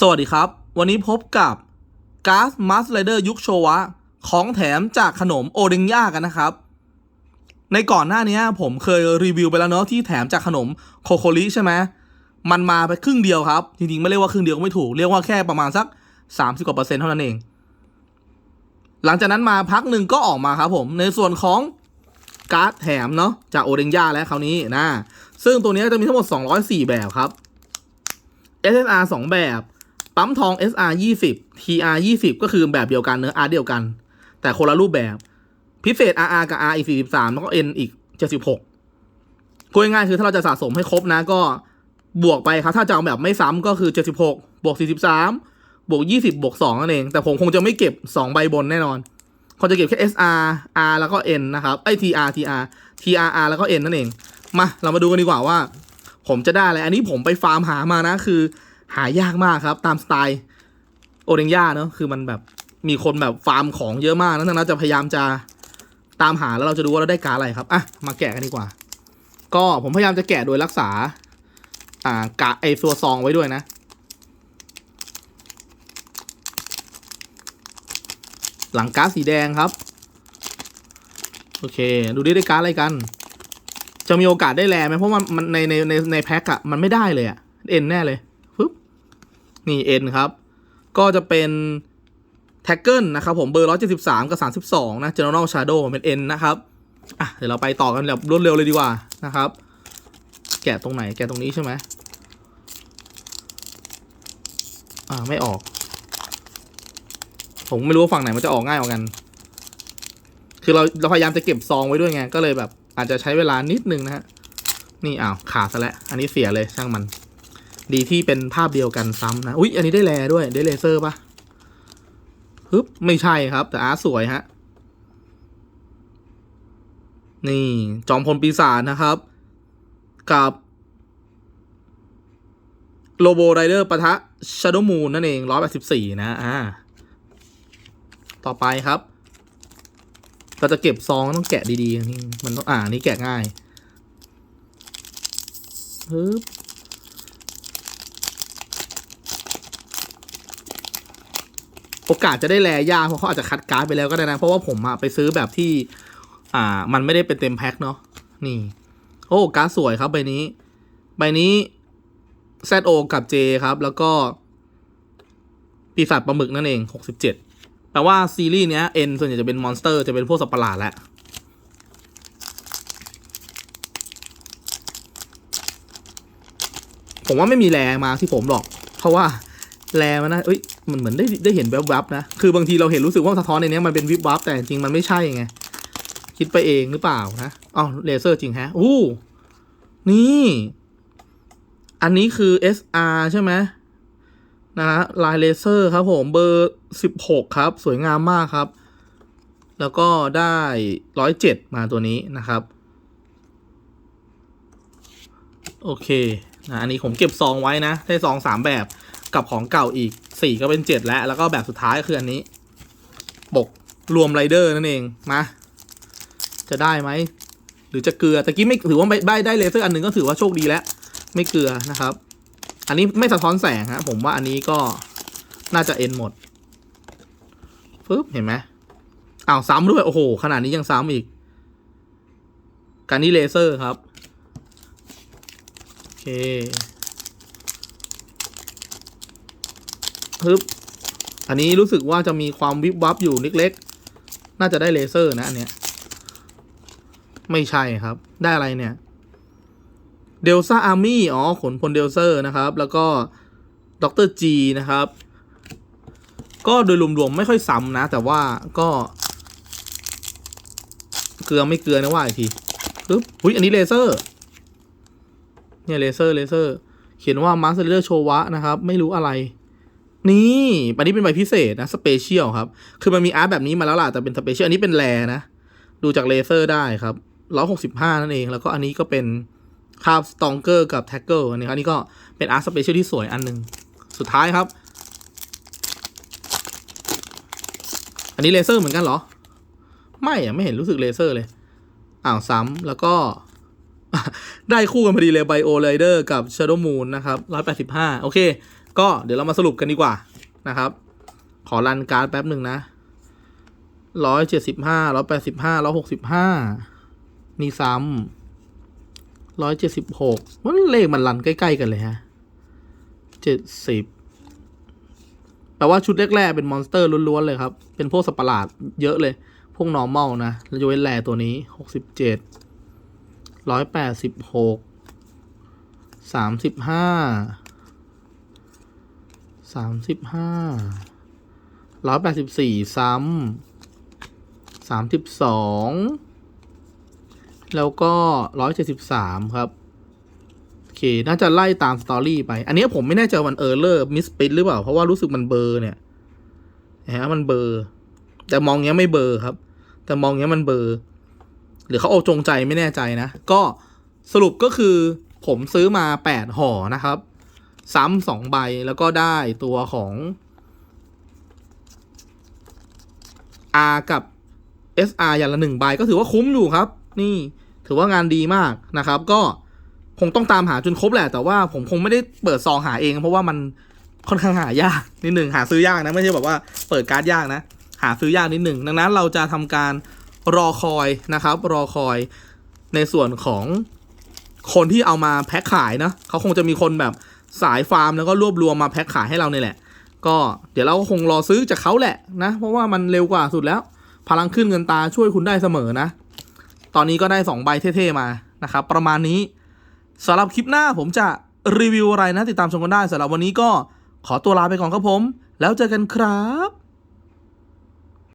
สวัสดีครับ วันนี้พบกับก๊าซมัสไ r เดอร์ยุคโชวะ ของแถมจากขนมโอเดงย่ากันนะครับ ในก่อนหน้านี้ผมเคยรีวิวไปแล้วเนาะที่แถมจากขนมโคโคลิใช่ไหมมันมาไปครึ่งเดียวครับ จริงๆ ไม่เรียกว่าครึ่งเดียวก็ไม่ถูก เรียกว่าแค่ประมาณสัก 30กว่าเปอร์เซ็นต์เท่านั้นเอง หลังจากนั้นมาพักหนึ่งก็ออกมาครับผม ในส่วนของการ์ดแถมเนาะจากโอเดงย่าแล้วคราวนี้นะ ซึ่งตัวนี้จะมีทั้งหมด 204 แบบครับ SSR 2 แบบ ปั๊มทอง SR 20 TR 20ก็คือแบบเดียวกันเนื้อ R เดียวกัน แต่คนละรูปแบบ พิเศษ RR กับ R อีก43แล้วก็ N อีก 76พูดง่ายๆคือถ้าเราจะสะสมให้ครบนะก็บวกไปครับ ถ้าจะเอาแบบไม่ซ้ำก็คือ 76 บวก 43 บวก 20 บวก2นั่นเอง แต่ผมคงจะไม่เก็บ 2 ใบบนแน่นอนเขาจะเก็บแค่ SR R แล้วก็ N นะครับไอ้ TR TR TRR แล้วก็ N นั่นเอง มาเรามาดูกันดีกว่าว่า ผมจะได้อะไร อันนี้ผมไปฟาร์มหามานะ คือ หายากมากครับ ตามสไตล์โอเดงย่าเนอะคือมันแบบมีคนแบบฟาร์มของเยอะมากนะทั้งนั้นจะพยายามจะตามหาแล้วเราจะดูว่าเราได้การอะไรครับอะมาแกะกันดีกว่า ก็ผมพยายามจะแกะโดยรักษา อ่ากะไอตัวซองไว้ด้วยนะ หลังการ์ดสีแดงครับ โอเค ดูดิได้การดอะไรกัน จะมีโอกาสได้แลไหมเพราะมันในในในในแพ็คอะมันไม่ได้เลยอะเอ็นแน่เลย นี่เอ็นครับ ก็จะเป็นแท็กเกิลนะครับผมเบอร์ 173 กับ 32 นะ General Shadow เป็น N นะครับอะเดี๋ยวเราไปต่อกันแบบรวดเร็วเลยดีกว่านะครับ แกะตรงไหนแกะตรงนี้ใช่ไหมอ่าไม่ออก ผมไม่รู้ว่าฝั่งไหนมันจะออกง่ายกว่ากัน คือเราเราพยายามจะเก็บซองไว้ด้วยไง ก็เลยแบบอาจจะใช้เวลานิดนึงนะฮะ นี่อ้าวขาดซะแล้ว อันนี้เสียเลยช่างมัน ดีที่เป็นภาพเดียวกันซ้ำนะ อุ๊ย อันนี้ได้แลด้วย ได้เลเซอร์ปะฮึบไม่ใช่ครับ แต่อาร์ตสวยฮะ นี่ จอมพลปีศาจนะครับ กับโลโบไรเดอร์ปะทะช a โดมูนนั่นเองร้อยแปดสิบสี่นะ อ่า ต่อไปครับเราจะเก็บซองต้องแกะดีๆ นี่ มันต้องอ่านี่แกะง่ายฮึบ โอกาสจะได้แลยากเพราะเขาอาจจะคัดการ์ดไปแล้วก็ได้นะ เพราะว่าผมอะไปซื้อแบบที่ อ่า มันไม่ได้เป็นเต็มแพ็คเนาะนี่ โอ้การ์ดสวยครับใบนี้ ใบนี้ ZO กับ J ครับ แล้วก็ ปีศาจปลาหมึกนั่นเอง 67 แปลว่าซีรีส์เนี้ย N ส่วนใหญ่จะเป็นมอนสเตอร์จะเป็นพวกสัตว์ประหลาดแหละผมว่าไม่มีแรมาที่ผมหรอก เพราะว่าแรมันนะเอ้ย มันเหมือนได้ได้เห็นแวบๆนะ คือบางทีเราเห็นรู้สึกว่าสะท้อนในนี้มันเป็นวิบวับแต่จริงมันไม่ใช่ไง คิดไปเองหรือเปล่านะอ๋อเลเซอร์จริงฮะอู้นี่ อันนี้คือ SR ใช่ไหมนะฮะลายเลเซอร์ครับผมเบอร์สิบหกครับ สวยงามมากครับ แล้วก็ได้ร้อยเจ็ดมาตัวนี้นะครับ โอเคนะอันนี้ผมเก็บซองไว้นะ ได้ซองสามแบบ กับของเก่าอีกสี่ก็เป็นเจ็ดแล้ว แล้วก็แบบสุดท้ายก็คืออันนี้ปกรวมไรเดอร์นั่นเอง มา จะได้ไหม หรือจะเกลือตะกี้ไม่ถือว่าไม่ได้เลเซอร์อันหนึ่งก็ถือว่าโชคดีแล้ว ไม่เกลือนะครับ อันนี้ไม่สะท้อนแสงฮะผมว่าอันนี้ก็น่าจะเอ็นหมดฟึบเห็นไหมอ้าวซ้ำด้วย โอ้โห ขนาดนี้ยังซ้ำอีก การนี้เลเซอร์ครับ โอเค ฮึบอันนี้รู้สึกว่าจะมีความวิบวับอยู่เล็กๆ น่าจะได้เลเซอร์นะอันเนี้ย ไม่ใช่ครับ ได้อะไรเนี่ย เดลซ่าอาร์มี่ อ๋อ ขนพลเดลเซอร์นะครับ แล้วก็ด็อกเตอร์จีนะครับ ก็โดยรวมๆ ไม่ค่อยซ้ำนะ แต่ว่าก็ เกลือไม่เกลือนะว่าอีกทีปึ๊บอุ้ยอันนี้เลเซอร์ เนี่ยเลเซอร์เลเซอร์ เขียนว่ามาสเตอร์โชวะนะครับ ไม่รู้อะไร นี่อันนี้เป็นใบพิเศษนะสเปเชียลครับ คือมันมีอาร์ตแบบนี้มาแล้วล่ะ แต่เป็นสเปเชียล อันนี้เป็นแรนะ ดูจากเลเซอร์ได้ครับร้อยหกสิบห้านั่นเอง แล้วก็อันนี้ก็เป็นคาบสตองเกอร์กับแท็กเกิลอันนี้ครับอันนี้ก็เป็นอาร์ตสเปเชียลที่สวยอันหนึ่งสุดท้ายครับ อันนี้เลเซอร์เหมือนกันเหรอ ไม่อะไม่เห็นรู้สึกเลเซอร์เลย อ้าวซ้ำแล้วก็ ได้คู่กันพอดีเลยไบโอไรเดอร์กับ Shadow Moon นะครับร้อยแปดสิบห้าโอเค ก็เดี๋ยวเรามาสรุปกันดีกว่านะครับ ขอรันการ์ดแป๊บหนึ่งนะร้อยเจ็ดสิบห้าร้อยแปดสิบห้าร้อยหกสิบห้านี่ซ้ำร้อยเจ็ดสิบหกมันเลขมันรันใกล้ ๆ กันเลยฮะเจ็ดสิบแปลว่าชุดแรกๆเป็นมอนสเตอร์ล้วน ๆ เลยครับ เป็นพวกสัตว์ปหลาดเยอะเลย พวก normal นะแล้วจะเว้นแรตัวนี้หกสิบเจ็ดร้อยแปดสิบหกสามสิบห้า สามสิบห้าร้อยแปดสิบสี่ซ้ำสามสิบสองแล้วก็ร้อยเจ็ดสิบสามครับ โอเค น่าจะไล่ตามสตอรี่ไป อันนี้ผมไม่แน่ใจว่ามันเออร์เลอร์มิสปิดหรือเปล่า เพราะว่ารู้สึกมันเบอร์เนี่ยนะฮะมันเบอร์ แต่มองเงี้ยไม่เบอร์ครับ แต่มองเงี้ยมันเบอร์ หรือเขาเอาจงใจไม่แน่ใจนะ ก็สรุปก็คือผมซื้อมา8ห่อนะครับ ซ้ำสองใบแล้วก็ได้ตัวของ R กับ SR อย่างละหนึ่งใบก็ถือว่าคุ้มอยู่ครับ นี่ถือว่างานดีมากนะครับ ก็คงต้องตามหาจนครบแหละ แต่ว่าผมคงไม่ได้เปิดซองหาเอง เพราะว่ามันค่อนข้างหายากนิดหนึ่งหาซื้อยากนะไม่ใช่แบบว่าเปิดการ์ดยากนะ หาซื้อยากนิดหนึ่งดังนั้นเราจะทำการรอคอยนะครับ รอคอยในส่วนของคนที่เอามาแพ็คขายนะเขาคงจะมีคนแบบ สายฟาร์มแล้วก็รวบรวมมาแพ็คขายให้เราเนี่ยแหละ ก็เดี๋ยวเราก็คงรอซื้อจากเขาแหละนะ เพราะว่ามันเร็วกว่าสุดแล้ว พลังขึ้นเงินตาช่วยคุณได้เสมอนะ ตอนนี้ก็ได้ 2 ใบเท่ๆมานะครับ ประมาณนี้สำหรับคลิปหน้าผมจะรีวิวอะไรนะ ติดตามชมกันได้สำหรับวันนี้ก็ขอตัวลาไปก่อนครับผม แล้วเจอกันครับ